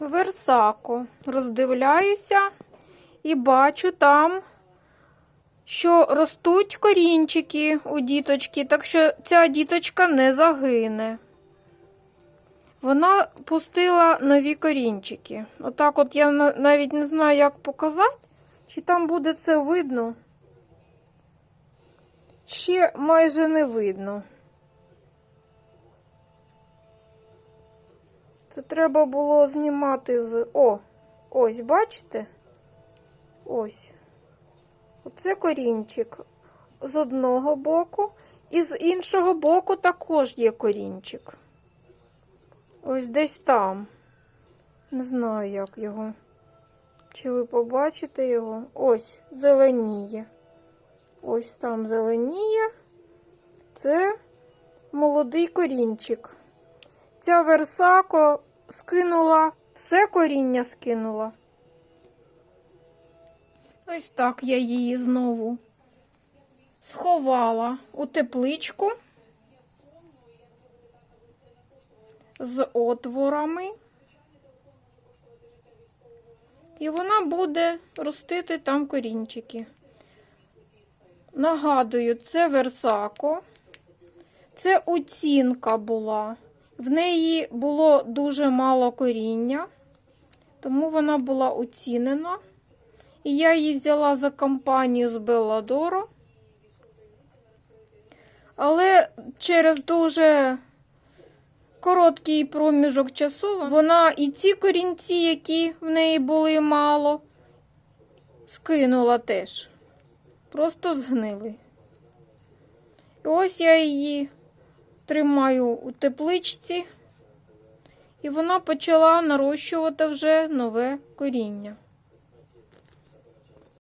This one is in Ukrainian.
Версако. Роздивляюся і бачу там, що ростуть корінчики у діточки, так що ця діточка не загине. Вона пустила нові корінчики. Отак от я навіть не знаю, як показати, чи там буде це видно. Ще майже не видно. Це треба було знімати з. О, ось, бачите? Ось. Оце корінчик з одного боку, і з іншого боку також є корінчик. Ось десь там. Не знаю, як його. Чи ви побачите його? Ось, зеленіє. Ось там зеленіє. Це молодий корінчик. Ця версако скинула, все коріння скинула. Ось так я її знову сховала у тепличку з отворами. І вона буде ростити там корінчики. Нагадую, це версако. Це оцінка була. В неї було дуже мало коріння, тому вона була оцінена. І я її взяла за компанію з Белладоро. Але через дуже короткий проміжок часу вона і ці корінці, які в неї були мало, скинула теж. Просто згнили. І ось я її тримаю у тепличці, і вона почала нарощувати вже нове коріння.